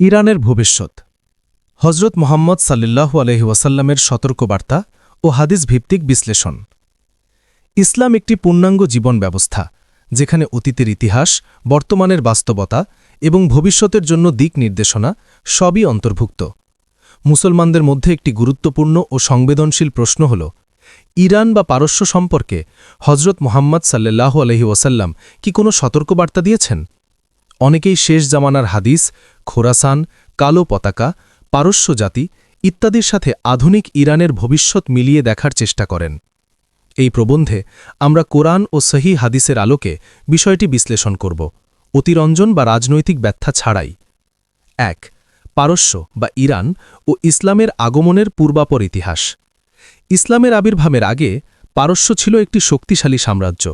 ইরানের ভবিষ্যৎ। হজরত মোহাম্মদ সাল্লাল্লাহু আলহি ওয়াসাল্লামের সতর্কবার্তা ও হাদিস ভিত্তিক বিশ্লেষণ। ইসলাম একটি পূর্ণাঙ্গ জীবন ব্যবস্থা, যেখানে অতীতের ইতিহাস, বর্তমানের বাস্তবতা এবং ভবিষ্যতের জন্য দিক নির্দেশনা সবই অন্তর্ভুক্ত। মুসলমানদের মধ্যে একটি গুরুত্বপূর্ণ ও সংবেদনশীল প্রশ্ন হল, ইরান বা পারস্য সম্পর্কে হজরত মোহাম্মদ সাল্লাল্লাহু আলহি ওয়াসাল্লাম কি কোনো সতর্কবার্তা দিয়েছেন? অনেকেই শেষ জামানার হাদিস, খোরাসান, কালো পতাকা, পারস্য জাতি ইত্যাদির সাথে আধুনিক ইরানের ভবিষ্যৎ মিলিয়ে দেখার চেষ্টা করেন। এই প্রবন্ধে আমরা কোরআন ও সহি হাদিসের আলোকে বিষয়টি বিশ্লেষণ করব। অতিরঞ্জন বা রাজনৈতিক ব্যাখ্যা ছাড়াই। এক, পারস্য বা ইরান ও ইসলামের আগমনের পূর্বাপর ইতিহাস। ইসলামের আবির্ভাবের আগে পারস্য ছিল একটি শক্তিশালী সাম্রাজ্য,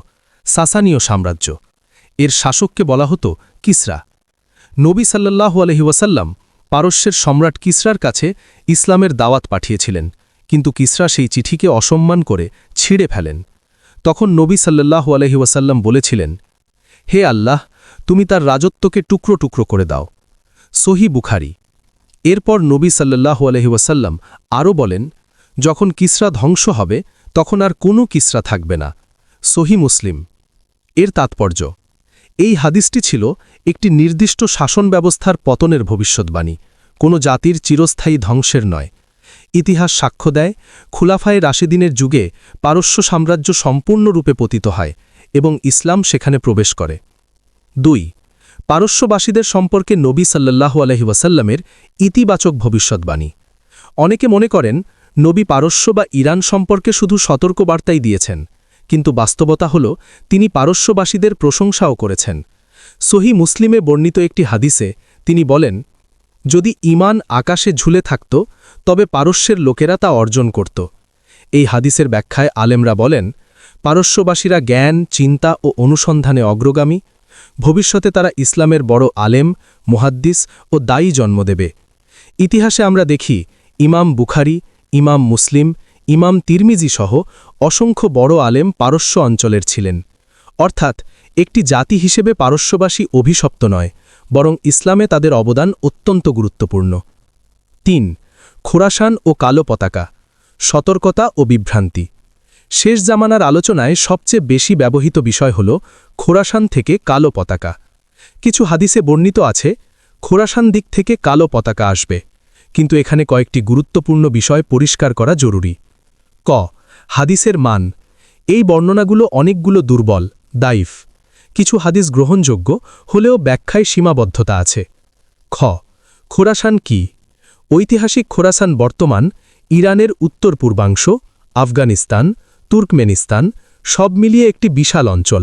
সাসানীয় সাম্রাজ্য। এর শাসককে বলা হতো কিসরা। নবী সাল্লাল্লাহু আলহি ওয়াসাল্লাম পারস্যের সম্রাট কিসরার কাছে ইসলামের দাওয়াত পাঠিয়েছিলেন, কিন্তু কিসরা সেই চিঠিকে অসম্মান করে ছিঁড়ে ফেলেন। তখন নবী সাল্লাল্লাহু আলহি ওয়াসাল্লাম বলেছিলেন, হে আল্লাহ, তুমি তার রাজত্বকে টুকরো টুকরো করে দাও। সহি বুখারি। এরপর নবী সাল্লাল্লাহু আলহি ওয়াসাল্লাম আরও বলেন, যখন কিসরা ধ্বংস হবে, তখন আর কোনো কিসরা থাকবে না। সহি মুসলিম। এর তাৎপর্য এই হাদিসটি ছিল একটি নির্দিষ্ট শাসন ব্যবস্থার পতনের ভবিষ্যৎবাণী। কোনো জাতির চিরস্থায়ী ধ্বংসের নয়। ইতিহাস সাক্ষ্য দেয়, খুলাফায় রাশেদিনের যুগে পারস্য সাম্রাজ্য সম্পূর্ণরূপে পতিত হয় এবং ইসলাম সেখানে প্রবেশ করে। দুই, পারস্যবাসীদের সম্পর্কে নবী আলহি ওয়াসাল্লামের ইতিবাচক ভবিষ্যৎবাণী। অনেকে মনে করেন, নবী পারস্য বা ইরান সম্পর্কে শুধু সতর্কবার্তাই দিয়েছেন। কিন্তু বাস্তবতা হল, তিনি পারস্যবাসীদের প্রশংসাও করেছেন। সহি মুসলিমে বর্ণিত একটি হাদিসে তিনি বলেন, যদি ইমান আকাশে ঝুলে থাকত, তবে পারস্যের লোকেরা তা অর্জন করত। এই হাদিসের ব্যাখ্যায় আলেমরা বলেন, পারস্যবাসীরা জ্ঞান, চিন্তা ও অনুসন্ধানে অগ্রগামী। ভবিষ্যতে তারা ইসলামের বড় আলেম, মুহাদ্দিস ও দায়ী জন্ম দেবে। ইতিহাসে আমরা দেখি, ইমাম বুখারি, ইমাম মুসলিম ইমাম তিরমিজি সহ অসংখ্য বড় আলেম পারস্য অঞ্চলের ছিলেন। অর্থাৎ একটি জাতি হিসেবে পারস্যবাসী অভিশপ্ত নয়, বরং ইসলামে তাদের অবদান অত্যন্ত গুরুত্বপূর্ণ। তিন, খোরাসান ও কালো পতাকা, সতর্কতা ও বিভ্রান্তি। শেষ জামানার আলোচনায় সবচেয়ে বেশি ব্যবহৃত বিষয় হল খোরাসান থেকে কালো পতাকা। কিছু হাদিসে বর্ণিত আছে, খোরাসান দিক থেকে কালো পতাকা আসবে, কিন্তু এখানে কয়েকটি গুরুত্বপূর্ণ বিষয় পরিষ্কার করা জরুরি। ক, হাদিসের মান। এই বর্ণনাগুলো অনেকগুলো দুর্বল দাইফ কিছু হাদিস গ্রহণযোগ্য হলেও ব্যাখ্যায় সীমাবদ্ধতা আছে। খ, খোরাসান কি? ঐতিহাসিক খোরাসান বর্তমান ইরানের উত্তর পূর্বাংশ, আফগানিস্তান, তুর্কমেনিস্তান, সব মিলিয়ে একটি বিশাল অঞ্চল।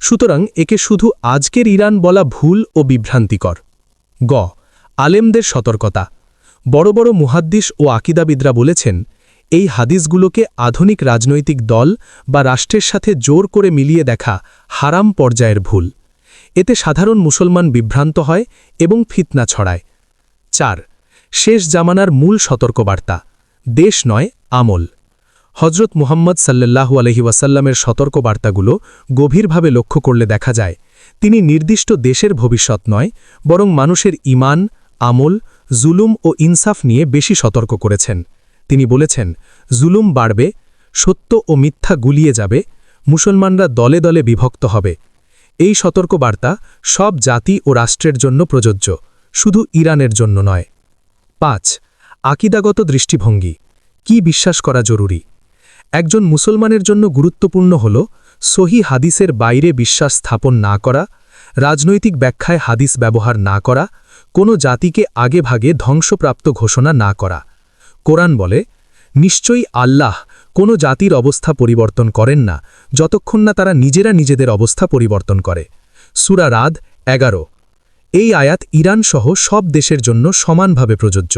সুতরাং একে শুধু আজকের ইরান বলা ভুল ও বিভ্রান্তিকর। গ, আলেমদের সতর্কতা। বড় বড় মুহাদ্দিস ও আকিদাবিদরা বলেছেন এই হাদিসগুলোকে আধুনিক রাজনৈতিক দল বা রাষ্ট্রের সাথে জোর করে মিলিয়ে দেখা হারাম পর্যায়ের ভুল। এতে সাধারণ মুসলমান বিভ্রান্ত হয় এবং ফিতনা ছড়ায়। চার, শেষ জামানার মূল সতর্কবার্তা, দেশ নয়, আমল। হজরত মুহাম্মদ সাল্লাল্লাহু আলহি ওয়াসাল্লামের সতর্কবার্তাগুলো গভীরভাবে লক্ষ্য করলে দেখা যায়, তিনি নির্দিষ্ট দেশের ভবিষ্যৎ নয়, বরং মানুষের ইমান আমল, জুলুম ও ইনসাফ নিয়ে বেশি সতর্ক করেছেন। তিনি বলেছেন, জুলুম বাড়বে, সত্য ও মিথ্যা গুলিয়ে যাবে, মুসলমানরা দলে দলে বিভক্ত হবে। এই সতর্কবার্তা সব জাতি ও রাষ্ট্রের জন্য প্রযোজ্য, শুধু ইরানের জন্য নয়। পাঁচ, আকিদাগত দৃষ্টিভঙ্গি। কি বিশ্বাস করা জরুরি? একজন মুসলমানের জন্য গুরুত্বপূর্ণ হল, সহি হাদিসের বাইরে বিশ্বাস স্থাপন না করা, রাজনৈতিক ব্যাখ্যায় হাদিস ব্যবহার না করা, কোনো জাতিকে আগেভাগে ধ্বংসপ্রাপ্ত ঘোষণা না করা। কোরআন বলে, নিশ্চয়ই আল্লাহ কোনো জাতির অবস্থা পরিবর্তন করেন না, যতক্ষণ না তারা নিজেরা নিজেদের অবস্থা পরিবর্তন করে। সুরা রাদ এগারো। এই আয়াত ইরান সহ সব দেশের জন্য সমানভাবে প্রযোজ্য।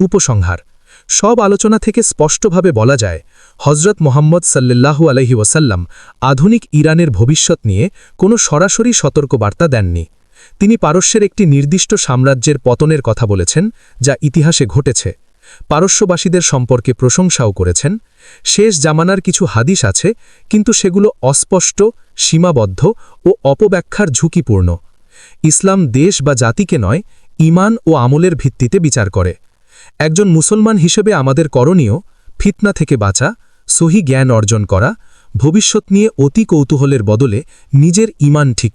উপসংহার। সব আলোচনা থেকে স্পষ্টভাবে বলা যায় হজরত মোহাম্মদ সাল্লাল্লাহু আলহি ওয়াসাল্লাম আধুনিক ইরানের ভবিষ্যৎ নিয়ে কোনো সরাসরি সতর্কবার্তা দেননি। তিনি পারস্যের একটি নির্দিষ্ট সাম্রাজ্যের পতনের কথা বলেছেন, যা ইতিহাসে ঘটেছে। পারস্যবাসীদের সম্পর্কে প্রশংসাও করেছেন। শেষ জামানার কিছু হাদিস আছে, কিন্তু সেগুলো অস্পষ্ট, সীমাবদ্ধ ও অপব্যাখ্যার ঝুঁকিপূর্ণ। ইসলাম দেশ বা জাতিকে নয় ইমান ও আমলের ভিত্তিতে বিচার করে। একজন মুসলমান হিসেবে আমাদের করণীয়, ফিতনা থেকে বাঁচা, সহি জ্ঞান অর্জন করা, ভবিষ্যৎ নিয়ে অতি কৌতূহলের বদলে নিজের ইমান ঠিক